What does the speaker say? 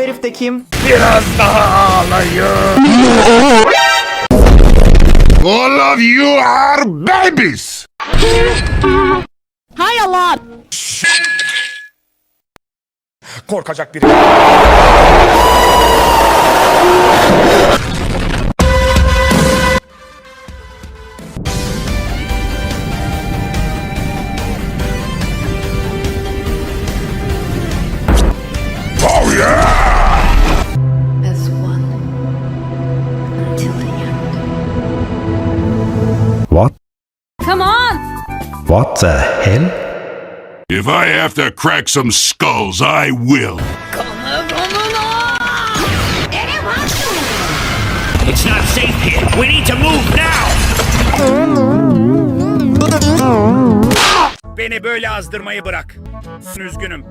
herif de kim? Biraz daha ağlayın. All of you are babies. Hay Allah. Korkacak biri. What? Come on. What the hell? If I have to crack some skulls, I will. Come on, anyways! It's not safe here. We need to move now. Beni böyle azdırmayı bırak. Üzgünüm.